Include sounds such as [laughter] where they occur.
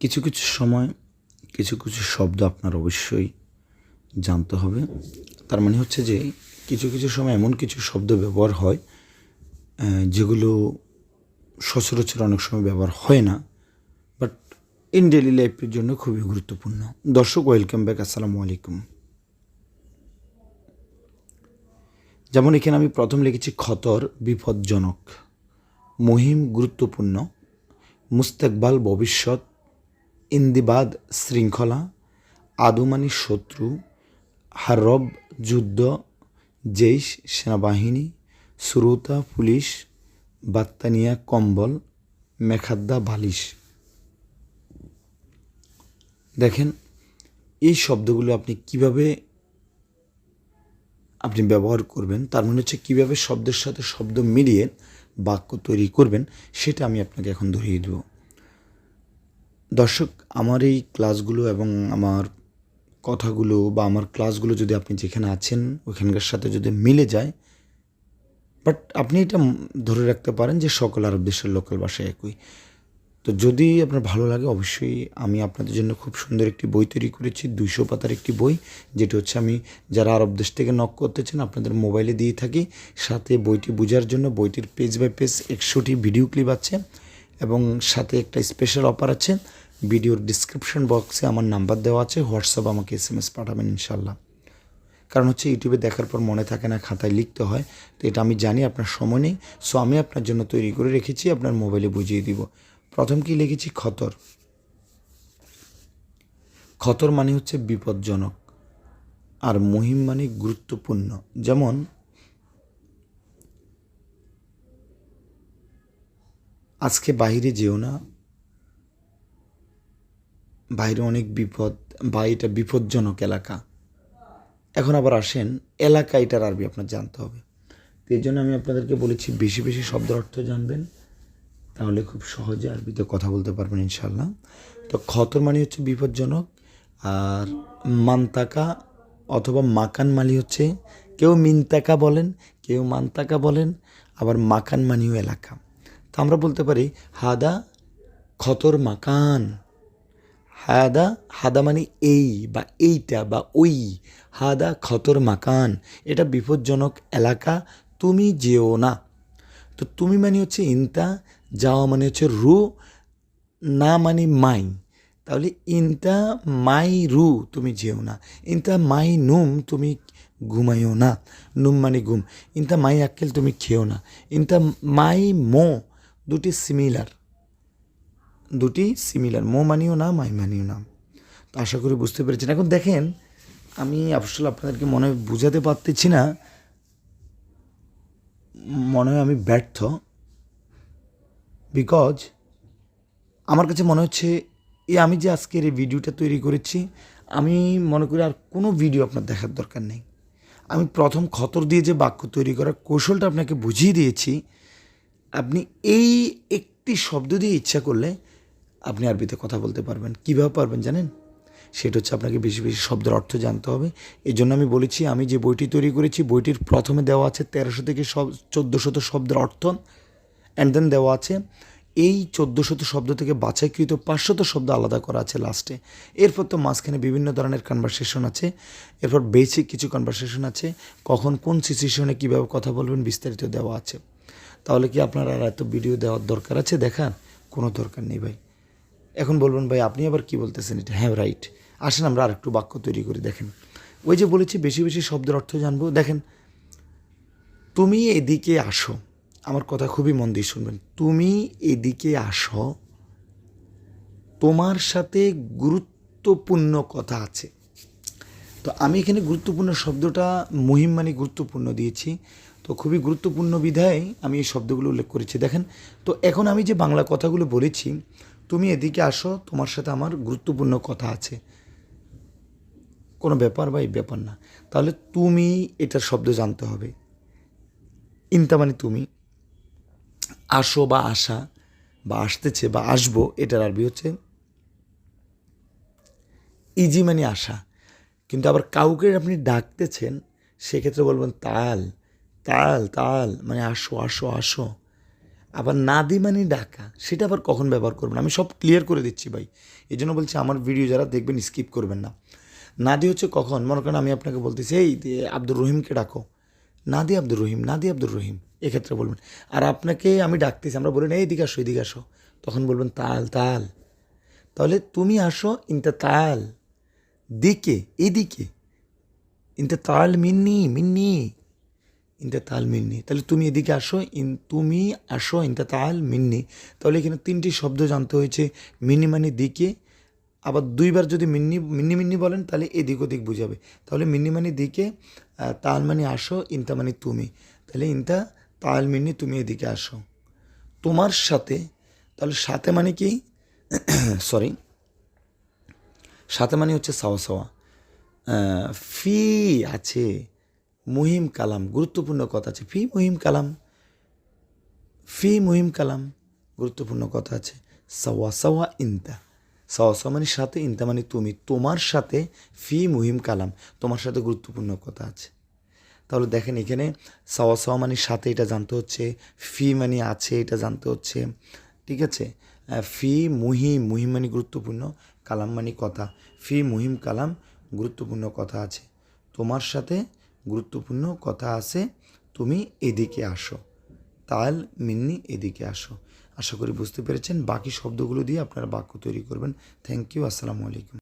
কিছু কিছু সময়, কিছু কিছু শব্দ আপনার অবশ্যই জানতে হবে। তার মানে হচ্ছে যে কিছু কিছু সময় এমন কিছু শব্দ ব্যবহার হয় যেগুলো সচরাচর অনেক সময় ব্যবহার হয় না বাট ইন ডেলি লাইফের জন্য খুবই গুরুত্বপূর্ণ। দর্শক ওয়েলকাম ব্যাক আসসালামু আলাইকুম। যেমন এখানে আমি প্রথম লিখেছি, খতর বিপজ্জনক, মহিম গুরুত্বপূর্ণ, মুস্তেকবাল ভবিষ্যৎ ইন্দিবাদ, শৃঙ্খলা, আদুমানি শত্রু, হারব যুদ্ধ, জেইশ সেনাবাহিনী, সুরুতা পুলিশ, বাত্তানিয়া কম্বল, মেখাদ্দা বালিশ। দেখেন, এই শব্দগুলো আপনি কীভাবে আপনি ব্যবহার করবেন, তার মানে হচ্ছে কীভাবে শব্দের সাথে শব্দ মিলিয়ে বাক্য তৈরি করবেন, সেটা আমি আপনাকে এখন ধরিয়ে দেব। দর্শক, আমার এই ক্লাসগুলো এবং আমার কথাগুলো বা আমার ক্লাসগুলো যদি আপনি যেখানে আছেন, ওখানকার সাথে যদি মিলে যায় বাট আপনি এটা ধরে রাখতে পারেন যে সকল আরব দেশের লোকাল ভাষা একই। তো যদি আপনার ভালো লাগে, অবশ্যই আমি আপনাদের জন্য খুব সুন্দর একটি বই তৈরি করেছি, দুইশো পাতার একটি বই, যেটি হচ্ছে আমি যারা আরব দেশ থেকে নক করতে চান, আপনাদের মোবাইলে দিয়ে থাকি। সাথে বইটি বোঝার জন্য, বইটির পেজ বাই পেজ একশোটি ভিডিও ক্লিপ আছে এবং সাথে একটা স্পেশাল অফার আছে। ভিডিওর ডিসক্রিপশন বক্সে আমার নাম্বার দেওয়া আছে হোয়াটসঅ্যাপ আমাকে এস এম এস পাঠাবেন ইনশাল্লাহ কারণ হচ্ছে ইউটিউবে দেখার পর মনে থাকে না, খাতায় লিখতে হয়। তো এটা আমি জানি, আপনার সময় নেই। সো আমি আপনার জন্য তৈরি করে রেখেছি, আপনার মোবাইলে বুঝিয়ে দিব। প্রথম কি লিখেছি? খতর। খতর মানে হচ্ছে বিপজ্জনক আর মহিম মানে গুরুত্বপূর্ণ। যেমন, আজকে বাইরে যেও না বাইরে অনেক বিপদ, বা এটা বিপজ্জনক এলাকা। এখন আবার আসেন, এলাকা এটার আরবি আপনার জানতে হবে। তো এই জন্য আমি আপনাদেরকে বলেছি, বেশি বেশি শব্দের অর্থ জানবেন, তাহলে খুব সহজে আরবিতে কথা বলতে পারবেন ইনশাল্লাহ তো খতর মানে হচ্ছে বিপজ্জনক, আর মান্তাকা অথবা মাকান মালি হচ্ছে, কেউ মিনতাকা বলেন, কেউ মান্তাকা বলেন, আবার মাকান মানিও এলাকা। তো আমরা বলতে পারি, হাদা খতর মাকান। হাদা হাদা মানে এই বা এইটা বা ওই। হাদা খতর মাকান, এটা বিপজ্জনক এলাকা, তুমি যেও না। তো তুমি মানে হচ্ছে ইনতা যাওয়া মানে হচ্ছে রু, না মানে মাই। তাহলে ইনতা মাই রু, তুমি যেও না। ইনতা মাই নুম, তুমি ঘুমাইও না। নুম মানে ঘুম। ইনতা মাই আক্কেল, তুমি খেও না। ইনতা মাই মো, দুটি সিমিলার দুটি সিমিলার মো মানিও না মাই মানিও না তো আশা করি বুঝতে পেরেছেন। এখন দেখেন, আমি আসলে আপনাদেরকে মনে হয় বুঝাতে পারতেছি না। মনে হয় আমি ব্যর্থ। বিকজ আমার কাছে মনে হচ্ছে, এই আমি যে আজকের এই ভিডিওটা তৈরি করেছি, আমি মনে করি আর কোনো ভিডিও আপনার দেখার দরকার নেই। আমি প্রথম খতর দিয়ে যে বাক্য তৈরি করার কৌশলটা আপনাকে বুঝিয়ে দিয়েছি, আপনি এই একটি শব্দ দিয়ে ইচ্ছা করলে আপনি আরবিতে কথা বলতে পারবেন। কীভাবে পারবেন জানেন? সেটা হচ্ছে আপনাকে বেশি বেশি শব্দের অর্থ জানতে হবে। এই জন্য আমি বলেছি, আমি যে বইটি তৈরি করেছি, বইটির প্রথমে দেওয়া আছে তেরোশো থেকে সব চোদ্দোশত শব্দের অর্থ। অ্যান্ড দেন দেওয়া আছে, এই চোদ্দোশত শব্দ থেকে বাছাইকৃত পাঁচশত শব্দ আলাদা করা আছে লাস্টে। এরপর তো মাঝখানে বিভিন্ন ধরনের কনভারসেশন আছে। এরপর বেসিক কিছু কনভারসেশন আছে। কখন কোন সিচুয়েশনে কীভাবে কথা বলবেন বিস্তারিত দেওয়া আছে। তাহলে কি আপনার আর এত ভিডিও দেওয়ার দরকার আছে? দেখান কোনো দরকার নেই ভাই। এখন বলবেন, ভাই, আপনি আবার কি বলতেছেন? এটা হ্যাঁ রাইট আসেন, আমরা আরেকটু বাক্য তৈরি করি, দেখেন। ওই যে বলেছি, বেশি বেশি শব্দের অর্থ জানব। দেখেন, তুমি এদিকে আসো। আমার কথা খুবই মন দিয়ে শুনবেন। তুমি এদিকে আসো, তোমার সাথে গুরুত্বপূর্ণ কথা আছে। তো আমি এখানে গুরুত্বপূর্ণ শব্দটা, মহিম মানে গুরুত্বপূর্ণ দিয়েছি। তো খুবই গুরুত্বপূর্ণ বিধায় আমি এই শব্দগুলো উল্লেখ করেছি। দেখেন, তো এখন আমি যে বাংলা কথাগুলো বলেছি এদিকে আসো, তোমার সাথে আমার গুরুত্বপূর্ণ কথা আছে। কোনো ব্যাপার বা এই ব্যাপার না। তাহলে তুমি এটার শব্দ জানতে হবে। ইনতা মানে তুমি। আসো বা আসা, বা আসতেছে বা আসব, এটার আরবি হচ্ছে ইজি মানে আসা। কিন্তু আবার কাউকে আপনি ডাকতেছেন, সেক্ষেত্রে বলবেন, তাল তাল তাল মানে আসো আসো আসো। আবার নাদি মানে ডাকা সেটা আবার কখন ব্যবহার করবেন? আমি সব ক্লিয়ার করে দিচ্ছি ভাই। এই জন্য বলছি আমার ভিডিও যারা দেখবেন স্কিপ করবেন না। নাদি হচ্ছে কখন? মনে করেন আমি আপনাকে বলতেছি, এই আব্দুর রহিমকে ডাকো। নাদি আব্দুর রহিম, নাদি আব্দুর রহিম, এক্ষেত্রে বলবেন। আর আপনাকে আমি ডাকতেছি, আমরা বলি না এই দিকে আসো, এদিকে আসো। তখন বলবেন, তাল তাল। তাহলে তুমি আসো ইনটা তাল। দিকে, এদিকে। ইনটা তাল মিন্নি মিন্নি। ইনটা তাল মিন্নি। তাহলে তুমি এদিকে আসো, ইন, তুমি আসো ইনটা তাল মিন্নি। তাহলে এখানে তিনটি শব্দ জানতে হয়েছে মিনি মানে দিকে। আবার দুইবার যদি মিন্নি মিন্নি মিন্নি বলেন, তাহলে এদিক ওদিক বুঝাবে। তাহলে মিন্নি মানে দিকে তাল মানে আসো ইনটা মানে তুমি। তাহলে ইনটা তাল মিন্নি, তুমি এদিকে আসো। তোমার সাথে, তাহলে সাথে মানে কি? [coughs] সরি সাথে মানে হচ্ছে সাওয়া সাওয়া। ফি আছে। মুহিম কালাম, গুরুত্বপূর্ণ কথা আছে। ফি মুহিম কালাম, ফি মুহিম কালাম, গুরুত্বপূর্ণ কথা আছে। সাওয়া সাওয়া ইনতা, সাওয়া সাওয়া মানে সাথে, ইনতা মানে তুমি, তোমার সাথে ফি মুহিম কালাম, তোমার সাথে গুরুত্বপূর্ণ কথা আছে। তাহলে দেখেন এখানে সাওয়া সাওয়া মানে সাথে, এটা জানতে হচ্ছে, ফি মানে আছে, এটা জানতে হচ্ছে, ঠিক আছে? ফি মুহিম মুহিম মানে গুরুত্বপূর্ণ, কালাম মানে কথা, ফি মুহিম কালাম, গুরুত্বপূর্ণ কথা আছে। তোমার সাথে গুরুত্বপূর্ণ কথা আছে, তুমি এদিকে আসো। তাল, মিন্নি, এদিকে আসো। আশা করি বুঝতে পেরেছেন। বাকি শব্দগুলো দিয়ে আপনারা বাক্য তৈরি করবেন। থ্যাংক ইউ আসসালামু আলাইকুম।